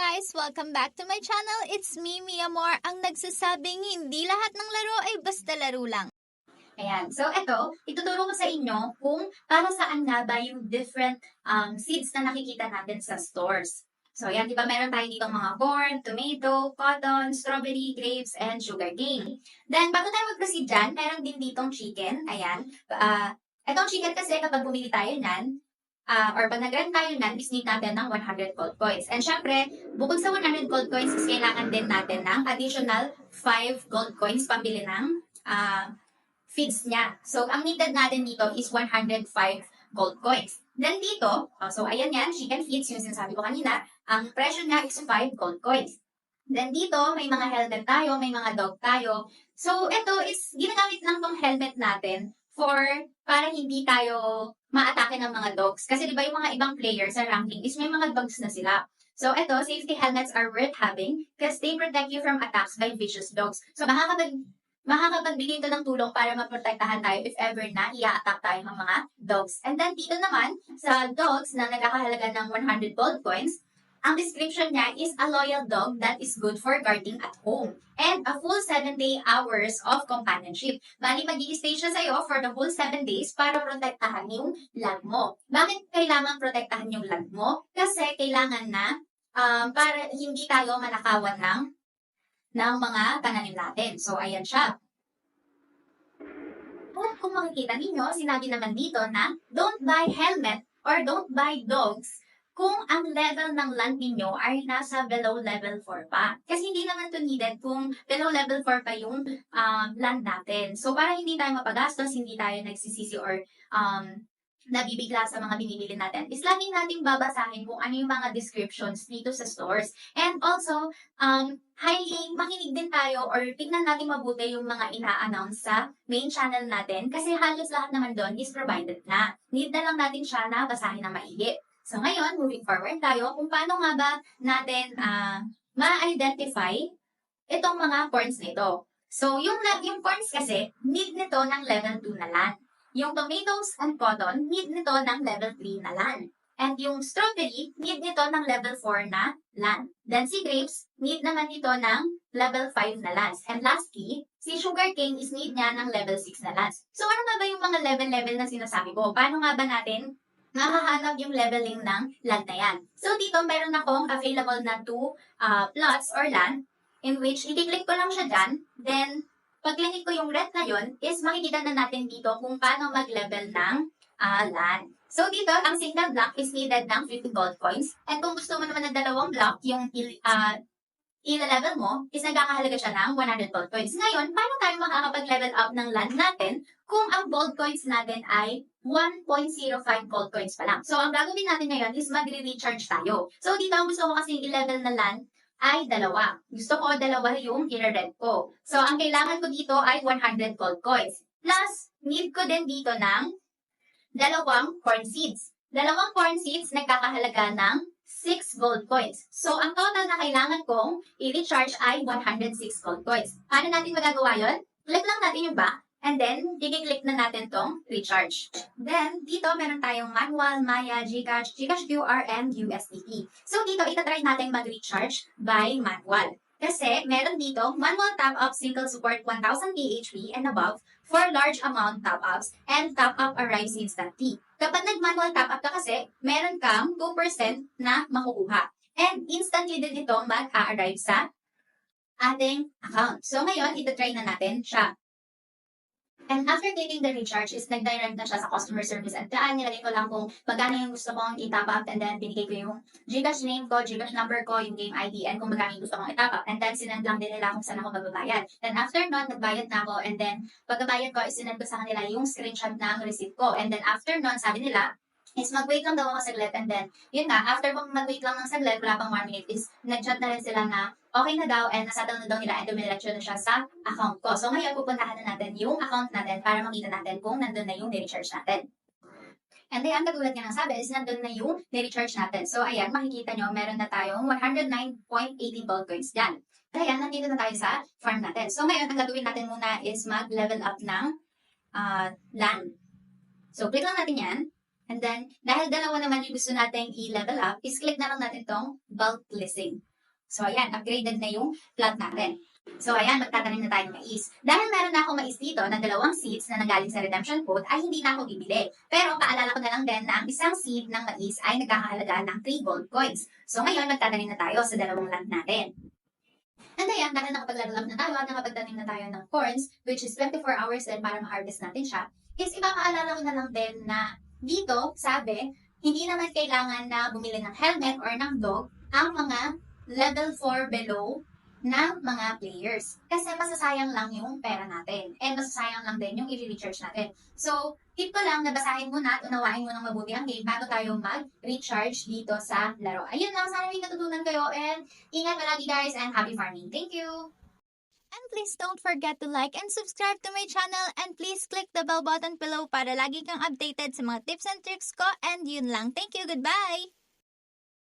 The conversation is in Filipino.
guys! Welcome back to my channel. It's me, Mia Moore, ang nagsasabing hindi lahat ng laro ay basta laro lang. Ayan. So, ito, ituturo ko sa inyo kung para saan nga ba yung different um, seeds na nakikita natin sa stores. So, ayan, di ba meron tayo dito mga corn, tomato, cotton, strawberry, grapes, and sugar cane. Then, bago tayo mag-proceed dyan, meron din ditong chicken. Ayan. Uh, itong chicken kasi kapag bumili tayo nyan, uh, or pag nag-rent tayo nan, is need natin ng 100 gold coins. And syempre, bukod sa 100 gold coins, is kailangan din natin ng additional 5 gold coins pambili ng uh, feeds niya. So, ang needed natin dito is 105 gold coins. Then dito, oh, so ayan yan, chicken feeds, yung sinasabi ko kanina, ang presyo niya is 5 gold coins. Then dito, may mga helmet tayo, may mga dog tayo. So, ito is, ginagamit lang tong helmet natin for, para hindi tayo maatake ng mga dogs. Kasi di ba yung mga ibang players sa ranking is may mga dogs na sila. So, ito, safety helmets are worth having because they protect you from attacks by vicious dogs. So, makakapag makakapagbigay ito ng tulong para maprotektahan tayo if ever na i-attack tayo ng mga dogs. And then dito naman, sa dogs na nagkakahalaga ng 100 gold coins, ang description niya is a loyal dog that is good for guarding at home. And a full 7-day hours of companionship. Bali, mag stay siya sa'yo for the whole 7 days para protektahan yung lag mo. Bakit kailangan protektahan yung lag mo? Kasi kailangan na um, para hindi tayo manakawan ng ng mga pananim natin. So, ayan siya. At kung makikita ninyo, sinabi naman dito na don't buy helmet or don't buy dogs kung ang level ng land ninyo ay nasa below level 4 pa. Kasi hindi naman to needed kung below level 4 pa yung um, land natin. So, para hindi tayo mapagastos, hindi tayo nagsisisi or um, nabibigla sa mga binibili natin, is lagi nating babasahin kung ano yung mga descriptions dito sa stores. And also, um, highly makinig din tayo or tignan natin mabuti yung mga ina-announce sa main channel natin kasi halos lahat naman doon is provided na. Need na lang natin siya na basahin na maigi. So ngayon, moving forward tayo kung paano nga ba natin uh, ma-identify itong mga corns nito. So yung, yung corns kasi, need nito ng level 2 na land. Yung tomatoes and cotton, need nito ng level 3 na land. And yung strawberry, need nito ng level 4 na land. Then si grapes, need naman nito ng level 5 na lands. And lastly, si sugarcane is need niya ng level 6 na lands. So ano nga ba yung mga level-level na sinasabi ko? Paano nga ba natin nahahanap yung leveling ng land na yan. So, dito meron akong available na two uh, plots or land in which i-click ko lang siya dyan. Then, pag click ko yung red na yun, is makikita na natin dito kung paano mag-level ng uh, land. So, dito, ang single block is needed ng 50 gold coins. And kung gusto mo naman ng dalawang block, yung uh, i-level mo, is nagkakahalaga siya ng 100 gold coins. Ngayon, paano tayo makakapag-level up ng land natin kung ang gold coins natin ay 1.05 gold coins pa lang. So, ang gagawin natin ngayon is magre-recharge tayo. So, dito ang gusto ko kasi i-level na land ay dalawa. Gusto ko dalawa yung i-red ko. So, ang kailangan ko dito ay 100 gold coins. Plus, need ko din dito ng dalawang corn seeds. Dalawang corn seeds nagkakahalaga ng 6 gold coins. So, ang total na kailangan kong i-recharge ay 106 gold coins. Paano natin magagawa yon? Click lang natin yung back And then, i-click na natin tong recharge. Then, dito meron tayong manual, Maya, Gcash, Gcash QR, and USDT. So, dito itatry natin mag-recharge by manual. Kasi, meron dito, manual top-up single support 1,000 PHP and above for large amount top-ups and top-up arrives instantly. Kapag nag-manual top-up ka kasi, meron kang 2% na makukuha. And instantly din ito mag-a-arrive sa ating account. So, ngayon, itatry na natin siya. And after taking the recharge is nag-direct na siya sa customer service. At daan nilagay ko lang kung magkano yung gusto kong i-top up and then binigay ko yung Gcash name ko, Gcash number ko, yung game ID, and kung magkano yung gusto kong i-top up. And then sinend lang din nila kung saan ako magbabayad. Then after nun, nagbayad na ako and then pagbabayad ko, isinend ko sa kanila yung screenshot ng receipt ko. And then after nun, sabi nila, is mag-wait lang daw ako saglit and then, yun nga, after mag-wait lang ng saglit, wala pang 1 minute, is nag-chat na rin sila na okay na daw and nasettle na daw nila and dumiretso na siya sa account ko. So ngayon, pupuntahan na natin yung account natin para makita natin kung nandun na yung recharge natin. And then, ang katulad nga ng sabi is nandun na yung recharge natin. So ayan, makikita nyo, meron na tayong 109.18 gold coins dyan. Kaya nandito na tayo sa farm natin. So ngayon, ang gagawin natin muna is mag-level up ng uh, land. So click lang natin yan. And then, dahil dalawa naman yung gusto natin i-level up, is click na lang natin tong bulk listing. So, ayan, upgraded na yung plant natin. So, ayan, magtatanim na tayo ng mais. Dahil meron na akong mais dito na dalawang seeds na nanggaling sa redemption code, ay hindi na ako bibili. Pero paalala ko na lang din na ang isang seed ng mais ay nagkakahalaga ng 3 gold coins. So, ngayon, magtatanim na tayo sa dalawang land natin. And ayan, dahil nakapaglaro lang na tayo at nakapagtanim na tayo ng corns, which is 24 hours din para ma-harvest natin siya, is ipapaalala ko na lang din na dito, sabi, hindi naman kailangan na bumili ng helmet or ng dog ang mga level 4 below ng mga players. Kasi masasayang lang yung pera natin. And masasayang lang din yung i-recharge natin. So, tip ko lang na basahin mo na at unawain mo ng mabuti ang game bago tayo mag-recharge dito sa laro. Ayun lang, sana may natutunan kayo and ingat palagi guys and happy farming. Thank you! And please don't forget to like and subscribe to my channel and please click the bell button below para lagi kang updated sa mga tips and tricks ko and yun lang. Thank you, goodbye!